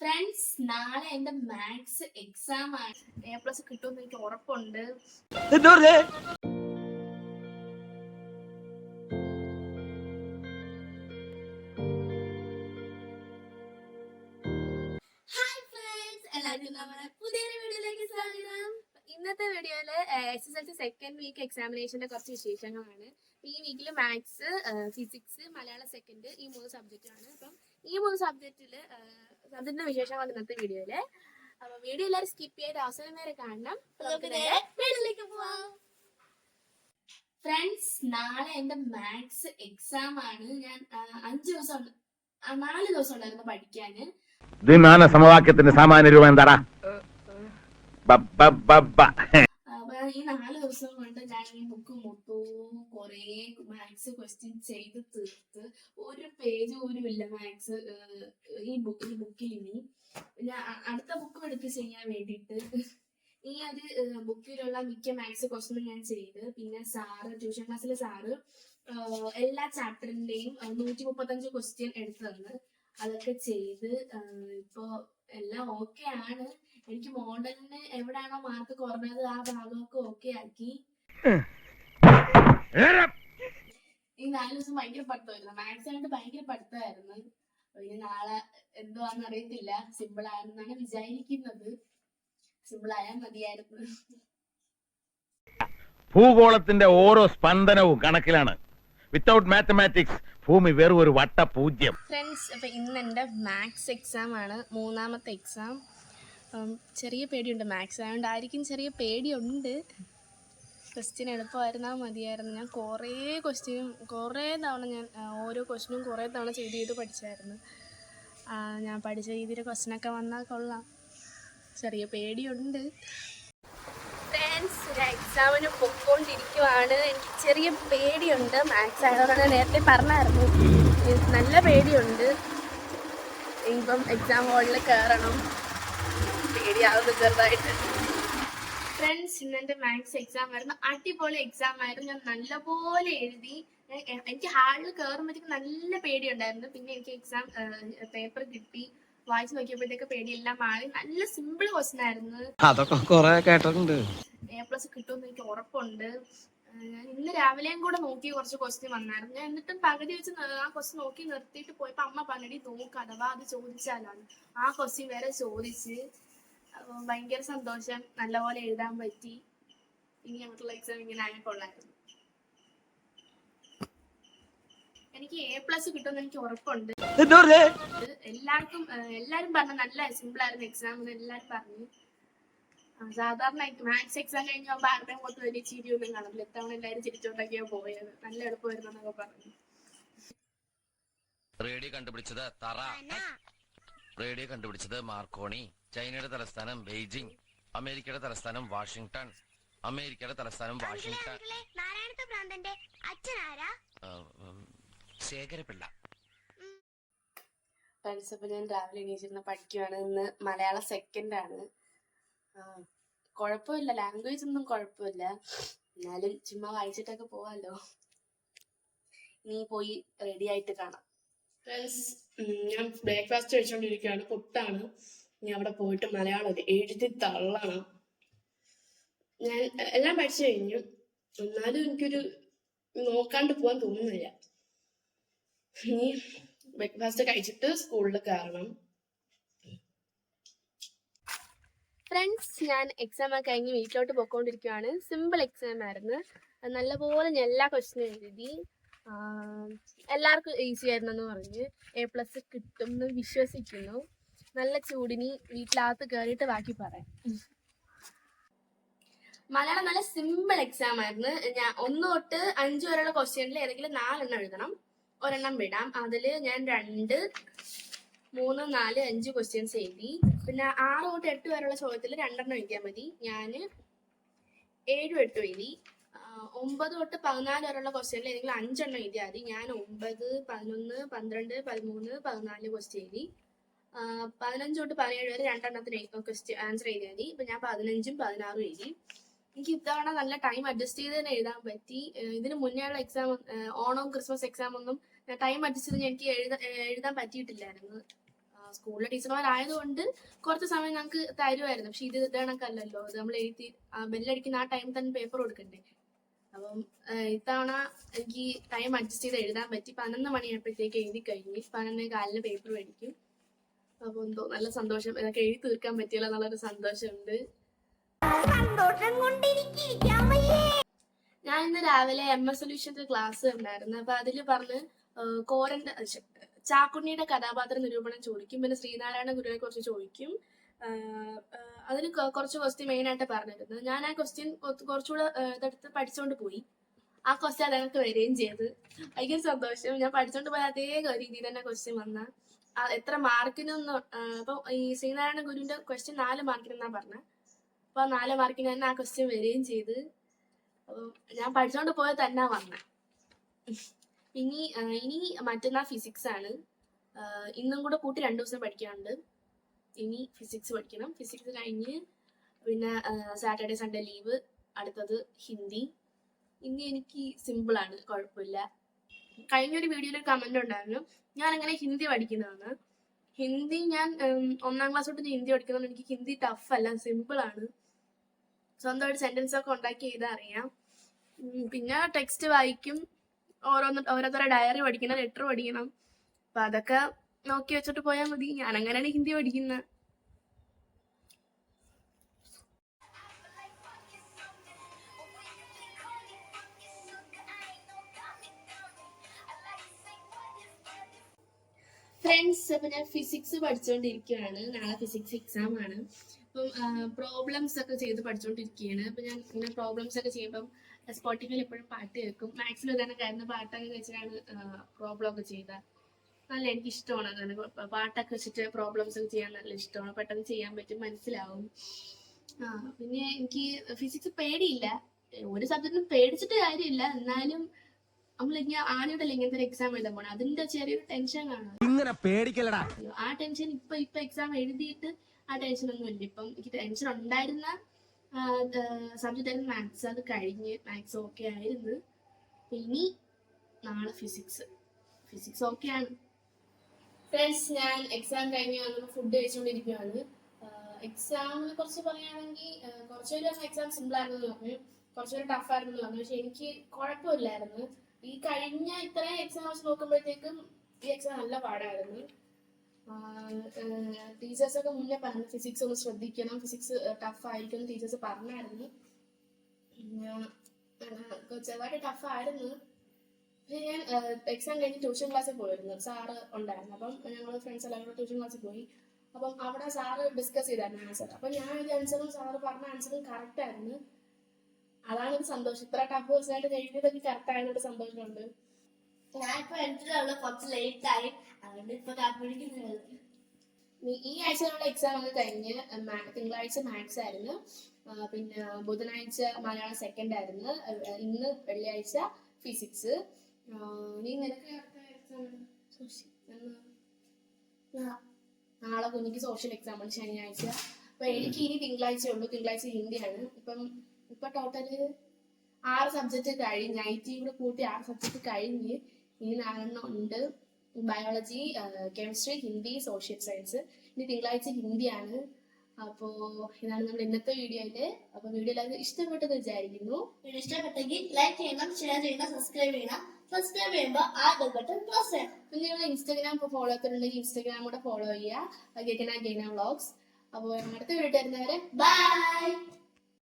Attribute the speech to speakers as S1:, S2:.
S1: Friends നാളെ എന്റെ maths exam ആണ്. എ പ്ലസ് കിട്ടുമെന്ന് എനിക്ക് ഉറപ്പുണ്ട്. ഇന്നത്തെ വീഡിയോയിൽ S S L C second week എക്സാമിനേഷന്റെ കുറച്ച് വിശേഷങ്ങളാണ്. ഈ വീക്കിൽ മാത്സ് ഫിസിക്സ് മലയാളം സെക്കൻഡ് ഈ മൂന്ന് സബ്ജക്റ്റാണ് അപ്പം ഈ മൂന്ന് സബ്ജക്റ്റിൽ സബ്ജക്റ്റിന്റെ വിശേഷങ്ങൾ ഇന്നത്തെ വീഡിയോയിൽ. അപ്പൊ വീഡിയോ എല്ലാവരും സ്കിപ്പ് ചെയ്ത് അവസരം വരെ കാണണം. പോവാം. ഫ്രണ്ട്സ് നാളെ എന്റെ മാത്സ് എക്സാം ആണ്. ഞാൻ അഞ്ചു ദിവസം ഉണ്ട് നാല് ദിവസം ഉണ്ടായിരുന്നു പഠിക്കാന്.
S2: ദ്വിമാന സമവാക്യത്തിന്റെ സാമാന്യ രൂപം എന്താടാ?
S1: ഈ നാല് ദിവസം കൊണ്ട് ഞാൻ ഈ ബുക്ക് മൊത്തവും കൊറേ മാത്സ് ക്വസ്റ്റ്യൻ ചെയ്ത് തീർത്ത് ഒരു പേജ് പോലും ഇല്ല മാത്സ് ഈ ബുക്ക് ഈ ബുക്കിൽ ഇനി. ഞാൻ അടുത്ത ബുക്ക് എടുത്ത് ചെയ്യാൻ വേണ്ടിയിട്ട് ഈ ഒരു ബുക്കിലുള്ള മിക്ക മാത്സ് ക്വസ്റ്റ്യനും ഞാൻ ചെയ്ത്. പിന്നെ സാറ് ട്യൂഷൻ ക്ലാസ്സിലെ സാറ് എല്ലാ ചാപ്റ്ററിന്റെയും നൂറ്റി മുപ്പത്തഞ്ച് ക്വസ്റ്റ്യൻ എടുത്തു തന്ന്. അതൊക്കെ ചെയ്ത് ഇപ്പൊ എല്ലാം ഓക്കെ ആണ്. എനിക്ക് മോഡലിന് എവിടെയാണോ മാർക്ക് കുറഞ്ഞത് ആ ഭാഗമൊക്കെ ഓക്കെ ആക്കി. ഈ നാല് ദിവസം ഭയങ്കര പഠിത്തമായിരുന്നു. മാത്സ് ആയിട്ട് ഭയങ്കര പഠിത്തമായിരുന്നു. ഇനി നാളെ എന്തുവാന്ന് അറിയത്തില്ല. സിമ്പിൾ ആണെന്നാണ് വിചാരിക്കുന്നത്. സിമ്പിൾ ആയാൽ മതിയായിരുന്നു.
S2: ഭൂഗോളത്തിന്റെ ഓരോ സ്പന്ദനവും കണക്കിലാണ്. വിത്തൗട്ട് മാത്തമാറ്റിക്സ് ഭൂമി വെറും ഒരു വട്ട പൂജ്യം
S1: ഫ്രണ്ട്സ് അപ്പൊ ഇന്ന് എന്റെ മാത്സ് എക്സാം ആണ്. മൂന്നാമത്തെ എക്സാം ചെറിയ പേടിയുണ്ട് മാത്സ് ആയതുകൊണ്ടായിരിക്കും ചെറിയ പേടിയുണ്ട്. ക്വസ്റ്റ്യൻ എളുപ്പമായിരുന്നാൽ മതിയായിരുന്നു. ഞാൻ കുറേ ക്വസ്റ്റ്യനും കുറേ തവണ ഞാൻ ഓരോ ക്വസ്റ്റ്യനും കുറേ തവണ ചെയ്ത് ചെയ്ത് പഠിച്ചായിരുന്നു. ഞാൻ പഠിച്ച രീതിയിൽ ക്വസ്റ്റ്യനൊക്കെ വന്നാൽ കൊള്ളാം. ചെറിയ പേടിയുണ്ട്. ഫ്രണ്ട്സ് ഒരു എക്സാമിന് പൊക്കോണ്ടിരിക്കുവാണ്. എനിക്ക് ചെറിയ പേടിയുണ്ട്. മാത്സ് ആയതുകൊണ്ട് നേരത്തെ പറഞ്ഞായിരുന്നു. നല്ല പേടിയുണ്ട്. ഇപ്പം എക്സാം ഹോളിൽ കയറണം പേടിയാവുന്നു ചെറുതായിട്ട്. ഫ്രണ്ട്സ് ഇന്ന് എന്റെ മാത്സ് എക്സാം ആയിരുന്നു. അടിപൊളി എക്സാം ആയിരുന്നു. ഞാൻ നല്ലപോലെ എഴുതി. ഞാൻ- എനിക്ക് ഹാളിൽ കയറുമ്പോഴത്തേക്ക് നല്ല പേടിയുണ്ടായിരുന്നു. പിന്നെ എനിക്ക് എക്സാം പേപ്പർ കിട്ടി. വായിച്ചു നോക്കിയപ്പോഴത്തേക്ക് പേടിയെല്ലാം മാറി. നല്ല സിമ്പിൾ ക്വസ്റ്റൻ ആയിരുന്നു.
S3: അതൊക്കെ കേട്ടിട്ടുണ്ട്.
S1: എ പ്ലസ് കിട്ടുമെന്ന് എനിക്ക് ഉറപ്പുണ്ട്. ഞാൻ ഇന്ന് രാവിലെയും കൂടെ നോക്കി കുറച്ച് ക്വസ്റ്റ്യൻ വന്നായിരുന്നു. ഞാൻ എന്നിട്ടും പകുതി വെച്ച് ആ ക്വസ്റ്റ്യൻ നോക്കി നിർത്തിയിട്ട് പോയപ്പോ അമ്മ പറഞ്ഞടി നോക്ക് അഥവാ അത് ചോദിച്ചാലാണ് ആ ക്വസ്റ്റ്യൻ വരെ ചോദിച്ച് ഭയങ്കര സന്തോഷം. നല്ലപോലെ എഴുതാൻ പറ്റി. ഇനി അങ്ങോട്ടുള്ള എക്സാം ഇങ്ങനെ ആയിക്കൊള്ളായിരുന്നു എനിക്ക് എ പ്ലസ് കിട്ടുമെന്ന് എനിക്ക് ഉറപ്പുണ്ട്. എല്ലാവർക്കും എല്ലാരും പറഞ്ഞ നല്ല സിമ്പിൾ ആയിരുന്നു എക്സാം എന്ന് എല്ലാരും പറഞ്ഞു. ആ, സാധാരണ മാത്സ് എക്സാം കഴിഞ്ഞ് ആരുടെ മൊത്തം വലിയ ചിരിയൊന്നും കാണില്ല ഇത്തവണ എല്ലാവരും ചിരിച്ചോണ്ടൊക്കെയാ പോയത്. നല്ല എളുപ്പമായിരുന്നു എന്നൊക്കെ പറഞ്ഞു.
S4: റേഡിയോ കണ്ടുപിടിച്ചത് തറ. റേഡിയോ കണ്ടുപിടിച്ചത് മാർക്കോണി. ചൈനയുടെ തലസ്ഥാനം ബെയ്ജിംഗ് അമേരിക്കയുടെ തലസ്ഥാനം വാഷിംഗ്ടൺ അമേരിക്കയുടെ തലസ്ഥാനം വാഷിംഗ്ടൺ
S5: നാരായണത്തെ ഭ്രാന്തന്റെ അച്ഛനാരാ?
S4: ശേഖരപിള്ള.
S1: ഫ്രണ്ട്സ് അപ്പൊ ഞാൻ രാവിലെ എണീച്ചിരുന്ന് പഠിക്കുവാണ്. ഇന്ന് മലയാള സെക്കൻഡ് ആണ്. കുഴപ്പമില്ല. ലാംഗ്വേജ് ഒന്നും കുഴപ്പമില്ല. എന്നാലും ചുമ്മാ വായിച്ചിട്ടൊക്കെ പോവാലോ നീ പോയി റെഡി ആയിട്ട് കാണാം. ഫ്രണ്ട്സ് ഞാൻ ബ്രേക്ക്ഫാസ്റ്റ് കഴിച്ചുകൊണ്ടിരിക്കുകയാണ് പുട്ടാണ്. ഇനി അവിടെ പോയിട്ട് മലയാളം എഴുതി തള്ളണം. ഞാൻ എല്ലാം പഠിച്ചു കഴിഞ്ഞു. എന്നാലും എനിക്കൊരു നോക്കാണ്ട് പോകാൻ തോന്നുന്നില്ല. ഇനി ബ്രേക്ക്ഫാസ്റ്റ് കഴിച്ചിട്ട് സ്കൂളിൽ കയറണം. ഫ്രണ്ട്സ് ഞാൻ എക്സാം ഒക്കെ കഴിഞ്ഞ് വീട്ടിലോട്ട് പോയിക്കൊണ്ടിരിക്കുകയാണ് സിമ്പിൾ എക്സാം ആയിരുന്നു. നല്ലപോലെ ഞാൻ എല്ലാ ക്വസ്റ്റിനും എഴുതി എല്ലാവർക്കും ഈസി ആയിരുന്നെന്ന് പറഞ്ഞ് എ പ്ലസ് കിട്ടും എന്ന് വിശ്വസിക്കുന്നു. നല്ല ചൂടിനി വീട്ടിലകത്ത് കയറിയിട്ട് ബാക്കി പറയാം. മലയാളം നല്ല സിമ്പിൾ എക്സാം ആയിരുന്നു. ഞാൻ ഒന്ന് തൊട്ട് അഞ്ച് വരെയുള്ള ക്വസ്റ്റ്യനിൽ ഏതെങ്കിലും നാലെണ്ണം എഴുതണം. ഒരെണ്ണം വിടാം. അതിൽ ഞാൻ രണ്ട് മൂന്ന് നാല് അഞ്ച് ക്വസ്റ്റ്യൻസ് എഴുതി. പിന്നെ ആറ് തൊട്ട് എട്ട് വരെയുള്ള ചോദ്യത്തിൽ രണ്ടെണ്ണം എഴുതിയാൽ മതി. ഞാൻ ഏഴും എട്ടും എഴുതി. ഒമ്പത് തൊട്ട് പതിനാല് വരെയുള്ള ക്വസ്റ്റ്യനിൽ ഏതെങ്കിലും അഞ്ചെണ്ണം എഴുതിയാൽ മതി. ഞാൻ ഒമ്പത് പതിനൊന്ന് പന്ത്രണ്ട് പതിമൂന്ന് പതിനാല് ക്വസ്റ്റ്യൻ എഴുതി. പതിനഞ്ച് തൊട്ട് പതിനേഴ് വരെ രണ്ടെണ്ണത്തിന് ക്വസ്റ്റ്യൻ ആൻസർ എഴുതിയാൽ മതി. ഇപ്പം ഞാൻ പതിനഞ്ചും പതിനാറും എഴുതി. എനിക്ക് ഇത്തവണ നല്ല ടൈം അഡ്ജസ്റ്റ് ചെയ്ത് തന്നെ എഴുതാൻ പറ്റി. ഇതിന് മുന്നേ ഉള്ള എക്സാം ഓണവും ക്രിസ്മസ് എക്സാം ഒന്നും ടൈം അഡ്ജസ്റ്റ് ചെയ്ത് എനിക്ക് എഴുതാൻ എഴുതാൻ പറ്റിയിട്ടില്ലായിരുന്നു. സ്കൂളിലെ ടീച്ചർമാരായതുകൊണ്ട് കുറച്ച് സമയം ഞങ്ങൾക്ക് തരുമായിരുന്നു പക്ഷെ ഇത് ഇത് കണക്കല്ലല്ലോ ഇത് നമ്മൾ എഴുതി ബെല്ലടിക്കുന്ന ആ ടൈം തന്നെ പേപ്പർ കൊടുക്കണ്ടേ? അപ്പം ഇത്തവണ എനിക്ക് ടൈം അഡ്ജസ്റ്റ് ചെയ്ത് എഴുതാൻ പറ്റി. പതിനൊന്ന് മണിയായപ്പോഴത്തേക്ക് എഴുതി കഴിഞ്ഞ്. പതിനൊന്ന് കാലിന് പേപ്പർ മേടിക്കും. അപ്പൊ എന്തോ നല്ല സന്തോഷം. ഇതൊക്കെ എഴുതി തീർക്കാൻ പറ്റിയല്ലോ എന്നുള്ളൊരു സന്തോഷമുണ്ട്. ഞാൻ ഇന്ന് രാവിലെ എം എസ് സൊല്യൂഷന്റെ ക്ലാസ് ഉണ്ടായിരുന്നു അപ്പൊ അതിൽ പറഞ്ഞ് ശ്ശെ, ചാക്കുണ്ണിയുടെ കഥാപാത്ര നിരൂപണം ചോദിക്കും. പിന്നെ ശ്രീനാരായണ ഗുരുവിനെ കുറിച്ച് ചോദിക്കും. അതിൽ കുറച്ച് ക്വസ്റ്റ്യൻ മെയിൻ ആയിട്ട് പറഞ്ഞിരുന്നത്. ഞാൻ ആ ക്വസ്റ്റ്യൻ കുറച്ചുകൂടെ ഇതെടുത്ത് പഠിച്ചുകൊണ്ട് പോയി. ആ ക്വസ്റ്റ്യൻ അതങ്ങൾക്ക് വരികയും ചെയ്ത്. ഭയങ്കര സന്തോഷം. ഞാൻ പഠിച്ചുകൊണ്ട് പോയ അതേ രീതിയിൽ തന്നെ ക്വസ്റ്റ്യൻ വന്ന. എത്ര മാർക്കിനൊന്നും അപ്പൊ ഈ ശ്രീനാരായണ ഗുരുവിന്റെ ക്വസ്റ്റ്യൻ നാല് മാർക്കിനെന്നാ പറഞ്ഞത് അപ്പൊ നാല് മാർക്കിന് തന്നെ ആ ക്വസ്റ്റ്യൻ വരികയും ചെയ്ത്. ഞാൻ പഠിച്ചോണ്ട് പോയത് തന്നെ വന്ന. ഇനി ഇനി മറ്റന്നാൾ ഫിസിക്സ് ആണ്. ഇന്നും കൂടെ കൂട്ടി രണ്ടു ദിവസം പഠിക്കാനുണ്ട്. ഇനി ഫിസിക്സ് പഠിക്കണം. ഫിസിക്സ് കഴിഞ്ഞ് പിന്നെ സാറ്റർഡേ സൺഡേ ലീവ് അടുത്തത് ഹിന്ദി. ഇനി എനിക്ക് സിമ്പിൾ ആണ് കുഴപ്പമില്ല. കഴിഞ്ഞൊരു വീഡിയോയിൽ കമന്റ് ഉണ്ടായിരുന്നു. ഞാൻ അങ്ങനെ ഹിന്ദി പഠിക്കുന്നതാണ്. ഹിന്ദി ഞാൻ ഒന്നാം ക്ലാസ് തൊട്ട് ഹിന്ദി പഠിക്കുന്നത് എനിക്ക് ഹിന്ദി ടഫ് അല്ല സിമ്പിൾ ആണ്. സ്വന്തമായിട്ട് സെന്റൻസ് ഒക്കെ ഉണ്ടാക്കി ചെയ്താൽ അറിയാം. പിന്നെ ടെക്സ്റ്റ് വായിക്കും. ഓരോന്ന് ഓരോരുത്തരുടെ ഡയറി പഠിക്കണം ലെറ്റർ പഠിക്കണം. അപ്പൊ അതൊക്കെ നോക്കി വെച്ചിട്ട് പോയാൽ മതി. ഞാൻ അങ്ങനെയാണ് ഹിന്ദി പഠിക്കുന്നത് ഫ്രണ്ട്സ് അപ്പൊ ഞാൻ ഫിസിക്സ് പഠിച്ചുകൊണ്ടിരിക്കുകയാണ് നാളെ ഫിസിക്സ് എക്സാം ആണ്. അപ്പം പ്രോബ്ലംസ് ഒക്കെ ചെയ്ത് പഠിച്ചുകൊണ്ടിരിക്കുകയാണ് അപ്പൊ ഞാൻ ഇങ്ങനെ പ്രോബ്ലംസ് ഒക്കെ ചെയ്യുമ്പം സ്പോട്ടിഫിൽ എപ്പോഴും പാട്ട് കേൾക്കും. മാത്സിൽ തന്നെ കയറുന്ന പാട്ടൊക്കെ വെച്ചിട്ടാണ് പ്രോബ്ലം ഒക്കെ ചെയ്ത നല്ല എനിക്ക് ഇഷ്ടമാണ് അങ്ങനെ പാട്ടൊക്കെ വെച്ചിട്ട് പ്രോബ്ലംസ് ഒക്കെ ചെയ്യാൻ നല്ല ഇഷ്ടമാണ്. പെട്ടെന്ന് ചെയ്യാൻ പറ്റും മനസ്സിലാവും. ആ പിന്നെ എനിക്ക് ഫിസിക്സ് പേടിയില്ല. ഒരു സബ്ജക്റ്റിനും പേടിച്ചിട്ട് കാര്യമില്ല. എന്നാലും നമ്മൾ ആദ്യമായിട്ടല്ലേ ഇങ്ങനത്തെ ഒരു എക്സാം എഴുതാൻ പോണേ. അതിന്റെ ചെറിയൊരു ടെൻഷൻ കാണും
S6: ഇങ്ങനെ പേടിക്കലടാ
S1: ആ ടെൻഷൻ ഇപ്പൊ ഇപ്പൊ എക്സാം എഴുതിയിട്ട് ആ ടെൻഷൻ ഒന്നും ഇല്ല. ഇപ്പം എനിക്ക് ടെൻഷൻ ഉണ്ടായിരുന്ന സബ്ജക്റ്റ് ആയിരുന്നു മാത്സ് അത് കഴിഞ്ഞ് മാത്സ് ഓക്കെ ആയിരുന്നു. ഇനി നാളെ ഫിസിക്സ് ഫിസിക്സ് ഓക്കെ ആണ്. ഫ്രണ്ട്സ് ഞാൻ എക്സാം കഴിഞ്ഞ് വന്നപ്പോൾ ഫുഡ് കഴിച്ചുകൊണ്ടിരിക്കുകയാണ് എക്സാമിനെ കുറിച്ച് പറയുകയാണെങ്കിൽ കുറച്ചുപേര് എക്സാം സിമ്പിൾ ആയിരുന്നു പറഞ്ഞു. കുറച്ചുപേര് ടഫ് ആയിരുന്നു പറഞ്ഞു. പക്ഷെ എനിക്ക് കുഴപ്പമില്ലായിരുന്നു. ഈ കഴിഞ്ഞ ഇത്രയും എക്സാം വെച്ച് നോക്കുമ്പോഴത്തേക്കും ഈ എക്സാം നല്ല പാടായിരുന്നു. ടീച്ചേഴ്സ് ഒക്കെ മുന്നേ പറഞ്ഞു ഫിസിക്സ് ഒന്ന് ശ്രദ്ധിക്കണം ഫിസിക്സ് ടഫ് ആയിരിക്കും ടീച്ചേഴ്സ് പറഞ്ഞായിരുന്നു. ചെറുതായിട്ട് ടഫ് ആയിരുന്നു. പിന്നെ ഞാൻ എക്സാം കഴിഞ്ഞ് ട്യൂഷൻ ക്ലാസ്സിൽ പോയിരുന്നു. സാറ് ഉണ്ടായിരുന്നു. അപ്പം ഞങ്ങൾ ഫ്രണ്ട്സ് എല്ലാവരും കൂടെ ട്യൂഷൻ ക്ലാസ്സിൽ പോയി. അപ്പം അവിടെ സാറ് ഡിസ്കസ് ചെയ്തായിരുന്നു ആൻസർ അപ്പം ഞാൻ ഒരു ആൻസറും സാറ് പറഞ്ഞ ആൻസറും കറക്റ്റ് ആയിരുന്നു. അതാണ് ഒരു സന്തോഷം. ഇത്ര ടഫ് ദിവസമായിട്ട് കഴിഞ്ഞതൊക്കെ കറക്റ്റ് ആയതുകൊണ്ട് സന്തോഷമുണ്ട്.
S5: ഞാനിപ്പോ എന്റെ കുറച്ച് ലേറ്റ് ആയി. അതുകൊണ്ട് ഇപ്പൊ കാപ്പിടിക്കുന്നത്
S1: ഈ- ആഴ്ച നമ്മുടെ എക്സാം ഒക്കെ കഴിഞ്ഞ് തിങ്കളാഴ്ച മാത്സ് ആയിരുന്നു. പിന്നെ ബുധനാഴ്ച മലയാളം സെക്കൻഡ് ആയിരുന്നു. ഇന്ന് വെള്ളിയാഴ്ച ഫിസിക്സ് നീ നിനക്ക് നാളെ കുഞ്ഞിക്ക് സോഷ്യൽ എക്സാം ആണ് ശനിയാഴ്ച. അപ്പൊ എനിക്ക് ഇനി തിങ്കളാഴ്ച ഉള്ളൂ. തിങ്കളാഴ്ച ഹിന്ദിയാണ്. ഇപ്പം ഇപ്പൊ ടോട്ടൽ ആറ് സബ്ജക്റ്റ് കഴിഞ്ഞ് ഐ ടി കൂടെ കൂട്ടി ആറ് സബ്ജക്റ്റ് കഴിഞ്ഞ് ഇനി നാലെണ്ണം ഉണ്ട്. Biology chemistry Hindi social science ഇനി തിങ്കളാഴ്ച ഹിന്ദിയാണ്. അപ്പോ ഇതാണ് നമ്മുടെ ഇന്നത്തെ വീഡിയോയിൽ. അപ്പൊ വീഡിയോ എല്ലാവർക്കും ഇഷ്ടപ്പെട്ടെന്ന് വിചാരിക്കുന്നു.
S5: വീഡിയോ ഇഷ്ടപ്പെട്ടെങ്കിൽ ലൈക്ക് ചെയ്യണം ഷെയർ ചെയ്യണം സബ്സ്ക്രൈബ് ചെയ്യണം. സബ്സ്ക്രൈബ് ചെയ്യുമ്പോൾ ആ ബട്ടൺ പ്രസ് ചെയ്യണം.
S1: പിന്നെ നിങ്ങൾ ഇൻസ്റ്റാഗ്രാം ഇപ്പോൾ ഫോളോ ചെയ്തിട്ടുണ്ടെങ്കിൽ ഇൻസ്റ്റാഗ്രാം കൂടെ ഫോളോ ചെയ്യുക. ഗെഗന ഗെന വ്ളോഗ്സ് അപ്പോൾ അടുത്ത വീഡിയോ വരുന്നവരെ
S5: ബൈ